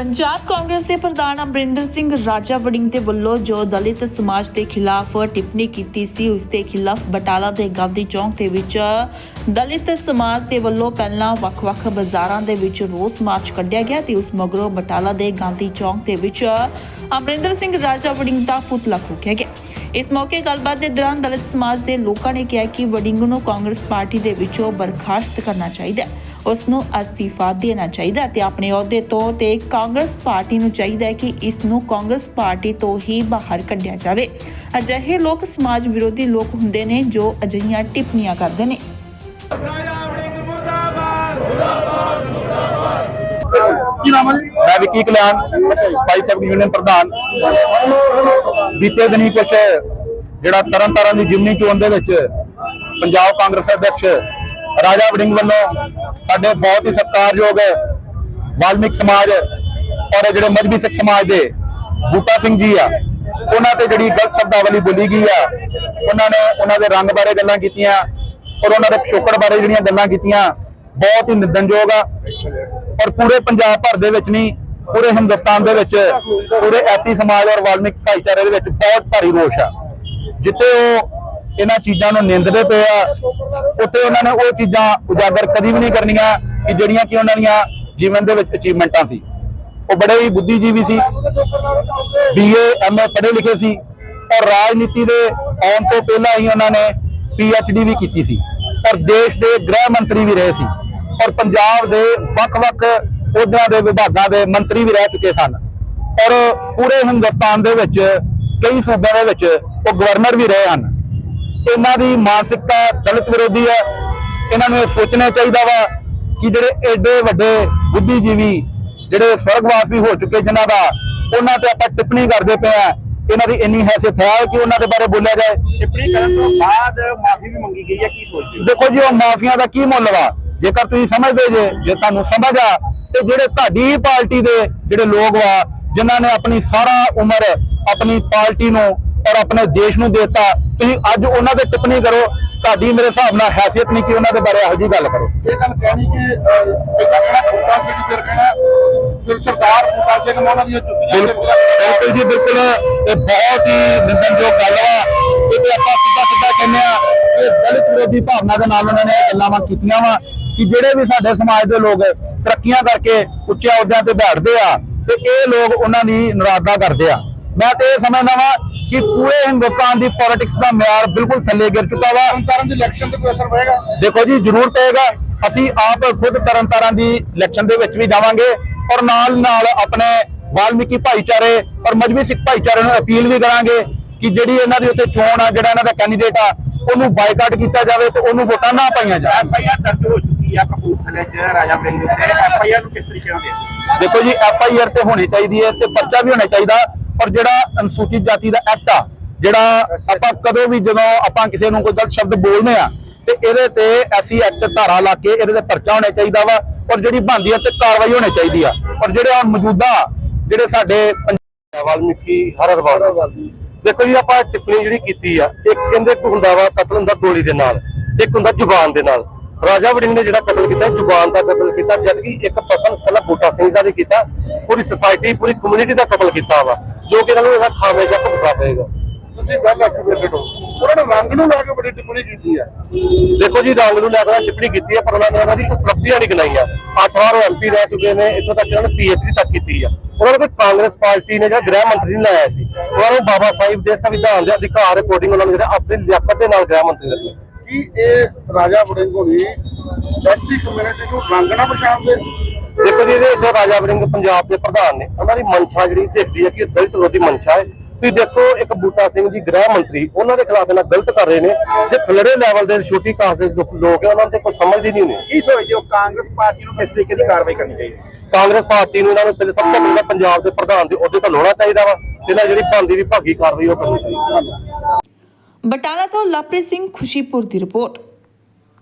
ਪੰਜਾਬ ਕਾਂਗਰਸ ਦੇ ਪ੍ਰਧਾਨ ਅਮਰਿੰਦਰ ਸਿੰਘ ਰਾਜਾ ਵੜਿੰਗ ਦੇ ਵੱਲੋਂ ਜੋ ਦਲਿਤ ਸਮਾਜ ਦੇ ਖਿਲਾਫ ਟਿੱਪਣੀ ਕੀਤੀ ਸੀ, ਉਸ ਦੇ ਖਿਲਾਫ ਬਟਾਲਾ ਦੇ ਗਾਂਧੀ ਚੌਂਕ ਦੇ ਵਿੱਚ ਦਲਿਤ ਸਮਾਜ ਦੇ ਵੱਲੋਂ ਪਹਿਲਾਂ ਵੱਖ-ਵੱਖ ਬਾਜ਼ਾਰਾਂ ਦੇ ਵਿੱਚ ਰੋਸ ਮਾਰਚ ਕੱਢਿਆ ਗਿਆ ਤੇ ਉਸ ਮਗਰੋਂ ਬਟਾਲਾ ਦੇ ਗਾਂਧੀ ਚੌਂਕ ਦੇ ਵਿੱਚ ਅਮਰਿੰਦਰ ਸਿੰਘ ਰਾਜਾ ਵੜਿੰਗ ਦਾ ਪੁਤਲਾ ਫੂਕਿਆ ਗਿਆ। ਇਸ ਮੌਕੇ ਗੱਲਬਾਤ ਦੇ ਦੌਰਾਨ ਦਲਿਤ ਸਮਾਜ ਦੇ ਲੋਕਾਂ ਨੇ ਕਿਹਾ ਕਿ ਵਡਿੰਗ ਨੂੰ ਕਾਂਗਰਸ ਪਾਰਟੀ ਦੇ ਵਿੱਚੋਂ ਬਰਖਾਸਤ ਕਰਨਾ ਚਾਹੀਦਾ ਹੈ। ਉਸ ਨੂੰ ਅਸਤੀਫਾ ਦੇਣਾ ਚਾਹੀਦਾ ਹੈ ਤੇ ਆਪਣੇ ਅਹੁਦੇ ਤੋਂ ਤੇ ਕਾਂਗਰਸ ਪਾਰਟੀ ਨੂੰ ਚਾਹੀਦਾ ਹੈ ਕਿ ਇਸ ਨੂੰ ਕਾਂਗਰਸ ਪਾਰਟੀ ਤੋਂ ਹੀ ਬਾਹਰ ਕੱਢਿਆ ਜਾਵੇ। ਅਜਿਹੇ ਲੋਕ ਸਮਾਜ ਵਿਰੋਧੀ ਲੋਕ ਹੁੰਦੇ ਨੇ ਜੋ ਅਜਿਹੀਆਂ ਟਿੱਪਣੀਆਂ ਕਰਦੇ ਨੇ ਰਾਜਾ ਵੜਿੰਗ ਮੁਰਦਾਬਾਦ ਕੀ ਨਾਮ ਹੈ ਜੀ? ਮੈਂ Vicky Kalyan Spice sub union ਪ੍ਰਧਾਨ ਬੀਤੇ ਦਿਨੀ ਕੁਛ ਜਿਹੜਾ ਤਰਨ ਤਾਰਨ ਦੀ ਜਿਮਨੀ ਚੋਣ ਦੇ ਵਿੱਚ ਪੰਜਾਬ ਕਾਂਗਰਸ ਅਧਿਕਸ਼ ਰਾਜਾ ਵੜਿੰਗ ਵੱਲੋਂ ਸਾਡੇ ਬਹੁਤ ਹੀ ਸਤਿਕਾਰਯੋਗ ਵਾਲਮਿਕ ਸਮਾਜ ਔਰ ਜਿਹੜੇ ਮਜਬੀ ਸਿੱਖ ਸਮਾਜ ਦੇ ਬੂਟਾ ਸਿੰਘ ਜੀ ਆ, ਉਹਨਾਂ ਤੇ ਜਿਹੜੀ ਗਲਤ ਸ਼ਬਦਾਵਲੀ ਬੋਲੀ ਗਈ ਆ, ਉਹਨਾਂ ਨੇ ਉਹਨਾਂ ਦੇ ਰੰਗ ਬਾਰੇ ਗੱਲਾਂ ਕੀਤੀਆਂ ਔਰ ਉਹਨਾਂ ਦੇ ਪਿਛੋਕੜ ਬਾਰੇ ਜਿਹੜੀਆਂ ਗੱਲਾਂ ਕੀਤੀਆਂ, ਬਹੁਤ ਹੀ ਨਿੰਦਣਯੋਗ ਆ ਔਰ ਪੂਰੇ ਪੰਜਾਬ ਭਰ ਦੇ ਵਿੱਚ ਨਹੀਂ, ਪੂਰੇ ਹਿੰਦੁਸਤਾਨ ਦੇ ਵਿੱਚ ਪੂਰੇ ਐਸੀ ਸਮਾਜ ਔਰ ਵਾਲਮਿਕ ਭਾਈਚਾਰੇ ਦੇ ਵਿੱਚ ਬਹੁਤ ਭਾਰੀ ਰੋਸ਼ ਆ। ਜਿੱਥੇ ਉਹ ਇਹਨਾਂ ਚੀਜ਼ਾਂ ਨੂੰ ਨਿੰਦਦੇ ਪਏ ਆ, ਉੱਥੇ ਉਹਨਾਂ ਨੇ ਉਹ ਚੀਜ਼ਾਂ ਉਜਾਗਰ ਕਦੀ ਵੀ ਨਹੀਂ ਕਰਨੀਆਂ ਕਿ ਜਿਹੜੀਆਂ ਕਿ ਉਹਨਾਂ ਦੀਆਂ ਜੀਵਨ ਦੇ ਵਿੱਚ ਅਚੀਵਮੈਂਟਾਂ ਸੀ। ਉਹ ਬੜੇ ਹੀ ਬੁੱਧੀਜੀਵੀ ਸੀ। ਬੀਏ ਐਮਏ ਪੜ੍ਹੇ ਲਿਖੇ ਸੀ। ਔਰ ਰਾਜਨੀਤੀ ਦੇ ਆਉਣ ਤੋਂ ਪਹਿਲਾਂ ਹੀ ਉਹਨਾਂ ਨੇ ਪੀਐਚਡੀ ਵੀ ਕੀਤੀ ਸੀ। ਔਰ ਦੇਸ਼ ਦੇ ਗ੍ਰਹਿ ਮੰਤਰੀ ਵੀ ਰਹੇ ਸੀ। ਔਰ ਪੰਜਾਬ ਦੇ ਵੱਖ-ਵੱਖ ਅਹੁਦਿਆਂ ਦੇ ਵਿਭਾਗਾਂ ਦੇ ਮੰਤਰੀ ਵੀ ਰਹਿ ਚੁੱਕੇ ਸਨ। ਔਰ ਪੂਰੇ ਹਿੰਦੁਸਤਾਨ ਦੇ ਵਿੱਚ ਕਈ ਸੂਬਿਆਂ ਦੇ ਵਿੱਚ ਉਹ ਗਵਰਨਰ ਵੀ ਰਹੇ ਹਨ। ਇਹਨਾਂ ਦੀ ਮਾਨਸਿਕਤਾ ਦਲਿਤ ਵਿਰੋਧੀ ਹੈ। ਇਹਨਾਂ ਨੂੰ ਇਹ ਸੋਚਣਾ ਚਾਹੀਦਾ ਵਾ ਕਿ ਜਿਹੜੇ ਐਡੇ ਵੱਡੇ ਬੁੱਧੀਜੀਵੀ ਜਿਹੜੇ ਸਵਰਗਵਾਸ ਹੋ ਚੁੱਕੇ ਜਿਨ੍ਹਾਂ ਦਾ ਉਹਨਾਂ ਤੇ ਆਪਾਂ ਟਿੱਪਣੀ ਕਰਦੇ ਪਏ ਆ ਇਹਨਾਂ ਦੀ ਇੰਨੀ ਹੈਸੀਅਤ ਹੈ ਕਿ ਉਹਨਾਂ ਦੇ ਬਾਰੇ ਬੋਲਿਆ ਜਾਏ। ਟਿੱਪਣੀ ਕਰਨ ਤੋਂ ਬਾਅਦ ਮਾਫੀ ਵੀ ਮੰਗੀ ਗਈ ਹੈ ਕੀ ਸੋਚਦੇ ਦੇਖੋ ਜੀ ਉਹ ਮਾਫੀਆਂ ਦਾ ਕੀ ਮੁੱਲ ਵਾ? ਜੇਕਰ ਤੁਸੀਂ ਸਮਝਦੇ ਜੇ ਜੇ ਤੁਹਾਨੂੰ ਸਮਝ ਆ ਤੇ ਜਿਹੜੇ ਤੁਹਾਡੀ ਪਾਰਟੀ ਦੇ ਜਿਹੜੇ ਲੋਕ ਵਾ ਜਿਨ੍ਹਾਂ ਨੇ ਆਪਣੀ ਸਾਰਾ ਉਮਰ ਆਪਣੀ ਪਾਰਟੀ ਨੂੰ ਔਰ ਆਪਣੇ ਦੇਸ਼ ਨੂੰ ਦਿੱਤਾ ਤੁਸੀਂ ਅੱਜ ਉਹਨਾਂ ਤੇ ਟਿੱਪਣੀ ਕਰੋ ਤੁਹਾਡੀ ਮੇਰੇ ਹਿਸਾਬ ਨਾਲ ਹੈਸੀਅਤ ਨਹੀਂ ਕਿ ਉਹਨਾਂ ਦੇ ਬਾਰੇ ਇਹੋ ਜਿਹੀ ਗੱਲ ਕਰੋ। ਇਹ ਗੱਲ ਕਹਿਣੀ ਕਿ ਪਹਿਲਾਂ ਕਹਿਣਾ ਬੂਟਾ ਸਿੰਘ ਫਿਰ ਕਹਿਣਾ ਫਿਰ ਸਰਦਾਰ ਬੂਟਾ ਸਿੰਘ ਨੇ ਉਹਨਾਂ ਦੀਆਂ ਜੁੱਤੀਆਂ ਬਿਲਕੁਲ ਬਿਲਕੁਲ ਜੀ ਬਿਲਕੁਲ। ਇਹ ਬਹੁਤ ਹੀ ਨਿੰਦਣਯੋਗ ਗੱਲ ਵਾ ਇਹ ਤੇ ਆਪਾਂ ਸਿੱਧਾ ਸਿੱਧਾ ਕਹਿੰਦੇ ਆ ਇਹ ਦਲਿਤ ਵਿਰੋਧੀ ਭਾਵਨਾ ਦੇ ਨਾਲ ਉਹਨਾਂ ਨੇ ਗੱਲਾਂ ਕੀਤੀਆਂ ਵਾ। ਕਿ ਜਿਹੜੇ ਵੀ ਸਾਡੇ ਸਮਾਜ ਦੇ ਲੋਕ ਤਰੱਕੀਆਂ ਕਰਕੇ ਉੱਚੇ ਅਹੁਦਿਆਂ ਤੇ ਬੈਠਦੇ ਆ ਤੇ ਇਹ ਲੋਕ ਉਹਨਾਂ ਦੀ ਨਰਾਜ਼ਾ ਕਰਦੇ ਆ। ਮੈਂ ਤੇ ਇਹ ਸਮਝਦਾ ਵਾਂ ਕਿ ਪੂਰੇ ਹਿੰਦੁਸਤਾਨ ਦੀ ਪੋਲਿਟਿਕਸ ਦਾ ਮਿਆਰ ਬਿਲਕੁਲ ਥੱਲੇ ਗਿਰ ਚੁੱਕਾ ਵਾ। ਤਰਨਤਾਰਨ ਦੇ ਇਲੈਕਸ਼ਨ ਤੇ ਕੋਈ ਅਸਰ ਪਏਗਾ ਦੇਖੋ ਜੀ ਜ਼ਰੂਰ ਪਏਗਾ ਅਸੀਂ ਆਪ ਖੁਦ ਤਰਨਤਾਰਨ ਦੀ ਇਲੈਕਸ਼ਨ ਦੇ ਵਿੱਚ ਵੀ ਜਾਵਾਂਗੇ ਔਰ ਨਾਲ ਨਾਲ ਆਪਣੇ ਵਾਲਮੀਕੀ ਭਾਈਚਾਰੇ ਔਰ ਮਜਬੀ ਸਿੱਖ ਭਾਈਚਾਰੇ ਨੂੰ ਅਪੀਲ ਵੀ ਕਰਾਂਗੇ ਕਿ ਜਿਹੜੀ ਇਹਨਾਂ ਦੀ ਉੱਥੇ ਚੋਣ ਆ ਜਿਹੜਾ ਇਹਨਾਂ ਦਾ ਕੈਂਡੀਡੇਟ ਆ ਉਹਨੂੰ ਬਾਈਕਾਟ ਕੀਤਾ ਜਾਵੇ ਤੇ ਉਹਨੂੰ ਵੋਟਾਂ ਨਾ ਪਾਈਆਂ ਜਾਣ। ਦਰਜ ਹੋ ਚੁੱਕੀ ਆ ਕਪੂਰਥਲੇ 'ਚ, ਰਾਜਾ ਵੜਿੰਗ ਤੇ ਐਫ ਆਈ ਆਰ ਨੂੰ ਕਿਸ ਤਰੀਕੇ ਨਾਲ ਦੇਖਦੇ ਦੇਖੋ ਜੀ, ਐਫ ਆਈ ਆਰ ਤੇ ਹੋਣੀ ਚਾਹੀਦੀ ਹੈ ਤੇ ਪਰਚਾ ਵੀ ਹੋਣਾ ਚਾਹੀਦਾ ਔਰ ਜਿਹੜਾ ਅਨੁਸੂਚਿਤ ਜਾਤੀ ਦਾ ਐਕਟ ਆ, ਜਿਹੜਾ ਆਪਾਂ ਕਦੋਂ ਵੀ ਜਦੋਂ ਆਪਾਂ ਕਿਸੇ ਨੂੰ ਕੋਈ ਗਲਤ ਸ਼ਬਦ ਬੋਲਦੇ ਆ ਤੇ ਇਹਦੇ ਤੇ ਐਸੀ ਐਕਟ ਧਾਰਾ ਲਾ ਕੇ ਇਹਦੇ ਤੇ ਪਰਚਾ ਹੋਣਾ ਚਾਹੀਦਾ ਵਾ, ਔਰ ਜਿਹੜੀ ਬਣਦੀ ਤੇ ਕਾਰਵਾਈ ਹੋਣੀ ਚਾਹੀਦੀ ਆ। ਔਰ ਜਿਹੜੇ ਹੁਣ ਮੌਜੂਦਾ, ਜਿਹੜੇ ਸਾਡੇ ਵਾਲਮੀਕੀ ਹਰ ਦੇਖੋ ਜੀ, ਆਪਾਂ ਟਿੱਪਣੀ ਜਿਹੜੀ ਕੀਤੀ ਆ, ਇੱਕ ਕਹਿੰਦੇ ਹੁੰਦਾ ਵਾ ਕਤਲ ਹੁੰਦਾ ਗੋਲੀ ਦੇ ਨਾਲ, ਇੱਕ ਹੁੰਦਾ ਜ਼ੁਬਾਨ ਦੇ ਨਾਲ। ਰਾਜਾ ਵੜਿੰਗ ਨੇ ਜਿਹੜਾ ਕਤਲ ਕੀਤਾ ਜ਼ੁਬਾਨ ਦਾ ਕਤਲ ਕੀਤਾ ਜਦ ਕਿ ਇੱਕ ਪਰਸਨ ਪਹਿਲਾਂ ਬੂਟਾ ਸਿੰਘ ਦਾ ਵੀ ਕੀਤਾ ਪੂਰੀ ਸੋਸਾਇਟੀ ਪੂਰੀ ਕਮਿਊਨਿਟੀ ਦਾ ਕਤਲ ਕੀਤਾ ਵਾ ਜੋ ਕਿ ਇਹਨਾਂ ਨੂੰ ਇਹਦਾ ਖਾਮਿਆਜਾ ਭੁਗਤਣਾ ਪਏਗਾ। ਤੁਸੀਂ ਗੱਲ ਬੈਠੇ ਹੋ। ਉਹਨਾਂ ਨੇ ਰੰਗ ਨੂੰ ਲੈ ਕੇ ਬੜੀ ਟਿੱਪਣੀ ਕੀਤੀ ਆ। ਦੇਖੋ ਜੀ ਰੰਗ ਨੂੰ ਲੈ ਕੇ ਟਿੱਪਣੀ ਕੀਤੀ ਹੈ ਪਰ ਉਹਨਾਂ ਨੇ ਉਹਨਾਂ ਦੀ ਉਪਲਬਧੀਆਂ ਨਹੀਂ ਗਿਣਾਈਆਂ। ਅੱਠ ਵਾਰ ਉਹ ਐਮਪੀ ਰਹਿ ਚੁੱਕੇ ਨੇ ਇੱਥੋਂ ਤੱਕ ਉਹਨਾਂ ਨੇ ਪੀਐਚਡੀ ਤੱਕ ਕੀਤੀ ਆ। ਉਹਨਾਂ ਨੂੰ ਕੋਈ ਕਾਂਗਰਸ ਪਾਰਟੀ ਨੇ ਜਿਹੜਾ ਗ੍ਰਹਿ ਮੰਤਰੀ ਨਹੀਂ ਲਾਇਆ ਸੀ। ਉਹਨਾਂ ਨੂੰ ਬਾਬਾ ਸਾਹਿਬ ਦੇ ਸੰਵਿਧਾਨ ਦੇ ਅਧਿਕਾਰ ਅਕੋਰਡਿੰਗ ਉਹਨਾਂ ਨੂੰ ਜਿਹੜਾ ਆਪਣੀ ਲਿਆਕਤ ਦੇ ਨਾਲ ਗ੍ਰਹਿ ਮੰਤਰੀ ਰੱਖਿਆ ਸੀ। ਕੀ ਇਹ ਰਾਜਾ ਵੜਿੰਗ ਹੋਣੀ ਐਸੀ ਕਮਿਊਨਿਟੀ ਨੂੰ ਰੰਗ ਨਾ ਪਛਾਣਦੇ ਦੇਖੋ ਜੀ ਇਹਦੇ ਵਿੱਚ ਰਾਜਾ ਵੜਿੰਗ ਪੰਜਾਬ ਦੇ ਪ੍ਰਧਾਨ ਨੇ। ਉਹਨਾਂ ਦੀ ਮਨਸ਼ਾ ਜਿਹੜੀ ਦਿਖਦੀ ਹੈ ਕਿ ਇਹ ਦਲਿਤ ਵਿਰੋਧੀ ਮਨਸ਼ਾ ਹੈ। ਤੁਸੀਂ ਦੇਖੋ ਇੱਕ ਬੂਟਾ ਸਿੰਘ ਜੀ ਗ੍ਰਹਿ ਮੰਤਰੀ ਉਹਨਾਂ ਦੇ ਖਿਲਾਫ ਇਹਨਾਂ ਗਲਤ ਕਰ ਰਹੇ ਨੇ। ਜੇ ਥਲੜੇ ਲੈਵਲ ਦੇ ਛੋਟੀ ਕਾਸ ਦੇ ਲੋਕ ਹੈ ਉਹਨਾਂ ਨੂੰ ਤੇ ਕੋਈ ਸਮਝਦੀ ਨਹੀਂ ਹੁੰਦੀ ਕੀ ਸੋਚਦੇ ਹੋ? ਕਾਂਗਰਸ ਪਾਰਟੀ ਨੂੰ ਕਿਸ ਤਰੀਕੇ ਦੀ ਕਾਰਵਾਈ ਕਰਨੀ ਚਾਹੀਦੀ? ਕਾਂਗਰਸ ਪਾਰਟੀ ਨੂੰ ਇਹਨਾਂ ਨੂੰ ਪਹਿਲੇ ਸਭ ਤੋਂ ਪਹਿਲਾਂ ਪੰਜਾਬ ਦੇ ਪ੍ਰਧਾਨ ਦੇ ਅਹੁਦੇ ਤੋਂ ਲਾਉਣਾ ਚਾਹੀਦਾ ਵਾ। ਤੇ ਇਹਨਾਂ ਜਿਹੜੀ ਬੰਦੀ ਵਿਭਾਗੀ ਕਾਰਵਾਈ ਉਹ ਕਰਨੀ ਚਾਹੀਦੀ। ਬਟਾਲਾ ਤੋਂ ਲਵਪ੍ਰੀਤ ਸਿੰਘ ਖੁਸ਼ੀਪੁਰ ਦੀ ਰਿਪੋਰਟ